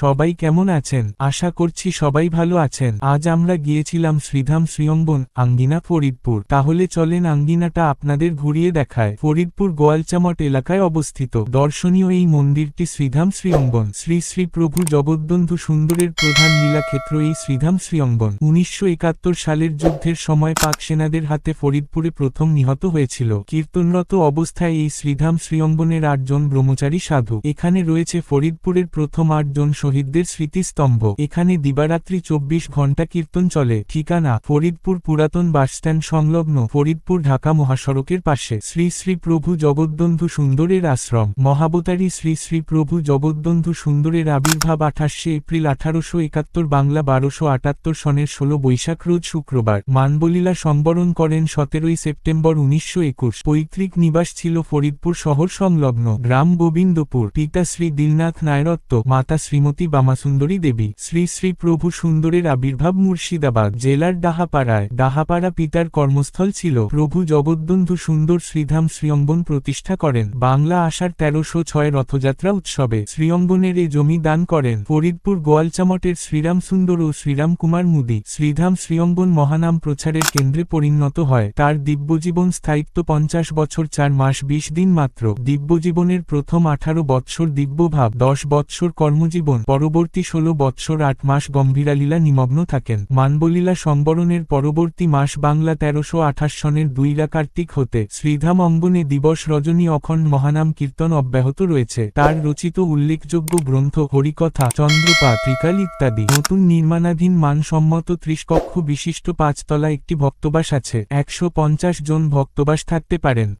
সবাই কেমন আছেন? আশা করছি সবাই ভালো আছেন। আজ আমরা গিয়েছিলাম শ্রীধাম শ্রীঅঙ্গন আঙ্গিনা, ফরিদপুর। তাহলে চলেন আঙ্গিনাটা আপনাদের ঘুরিয়ে দেখায়। ফরিদপুর গোয়ালচামট এলাকায় অবস্থিত। দর্শনীয় এই মন্দিরটি শ্রীধাম শ্রীঅঙ্গন শ্রী শ্রী প্রভু জগদ্বন্ধু সুন্দরের প্রধান লীলাক্ষেত্র এই শ্রীধাম শ্রীঅঙ্গন উনিশশো সালের যুদ্ধের সময় পাক সেনাদের হাতে ফরিদপুরে প্রথম নিহত হয়েছিল। কীর্তনরত অবস্থায় এই শ্রীধাম শ্রীঅঙ্গনের আটজন ব্রহ্মচারী সাধু। এখানে রয়েছে ফরিদপুরের প্রথম আটজন শহীদদের স্মৃতিস্তম্ভ। এখানে দিবারাত্রি চব্বিশ ঘণ্টা কীর্তন চলে। ঠিকানা, ফরিদপুর পুরাতন বাসস্ট্যান্ড সংলগ্ন ফরিদপুর ঢাকা মহাসড়কের পাশে। শ্রী শ্রী প্রভু জগদ্বন্ধু সুন্দরের আশ্রম। মহাবতারী শ্রী শ্রী প্রভু জগদ্বন্ধু সুন্দরের আবির্ভাব আঠাশে এপ্রিল আঠারোশো একাত্তর বাংলা বারোশো আটাত্তর সনের ষোলো বৈশাখ রোজ শুক্রবার। মানবলীলা সম্বরণ করেন সতেরোই সেপ্টেম্বর উনিশশো একুশ। পৈতৃক নিবাস ছিল ফরিদপুর শহর সংলগ্ন। গ্রাম গোবিন্দপুর। পিতা শ্রী দিলনাথ নায়রত্ব মাতা শ্রীমতী বামাসুন্দরী দেবী, শ্রী শ্রী প্রভু সুন্দরের আবির্ভাব মুর্শিদাবাদ জেলার ডাহাপাড়ায়। ডাহাপাড়া পিতার কর্মস্থল ছিল। প্রভু জগদ্বন্ধু সুন্দর শ্রীধাম শ্রীঅঙ্গন প্রতিষ্ঠা করেন। বাংলা আষাঢ় তেরোশো ছয় রথযাত্রা উৎসবে শ্রীঅঙ্গনের এ জমি দান করেন। ফরিদপুর গোয়ালচামটের শ্রীরাম সুন্দর ও শ্রীরাম কুমার মুদি। শ্রীধাম শ্রীঅঙ্গন মহানাম প্রচারের কেন্দ্রে পরিণত হয়। তার দিব্যজীবন স্থায়িত্ব পঞ্চাশ বছর চার মাস বিশ দিন মাত্র। দিব্যজীবনের প্রথম আঠারো বৎসর দিব্যভাব, দশ বৎসর কর্মজীবন। পরবর্তী ষোলো বৎসর আট মাস গম্ভীরালীলা নিমগ্ন থাকেন। মানবলীলা সম্বরণের পরবর্তী মাস বাংলা তেরোশো আঠাশ সনের দুইরা কার্তিক হতে শ্রীধাম অঙ্গনে দিবস রজনী অখণ্ড মহানাম কীর্তন অব্যাহত রয়েছে। তার রচিত উল্লেখযোগ্য গ্রন্থ হরিকথা, চন্দ্রপা, ত্রিকাল ইত্যাদি নতুন নির্মাণাধীন মানসম্মত ত্রিশকক্ষ বিশিষ্ট পাঁচতলা একটি ভক্তবাস আছে। একশো পঞ্চাশ জন ভক্তবাস থাকতে পারেন।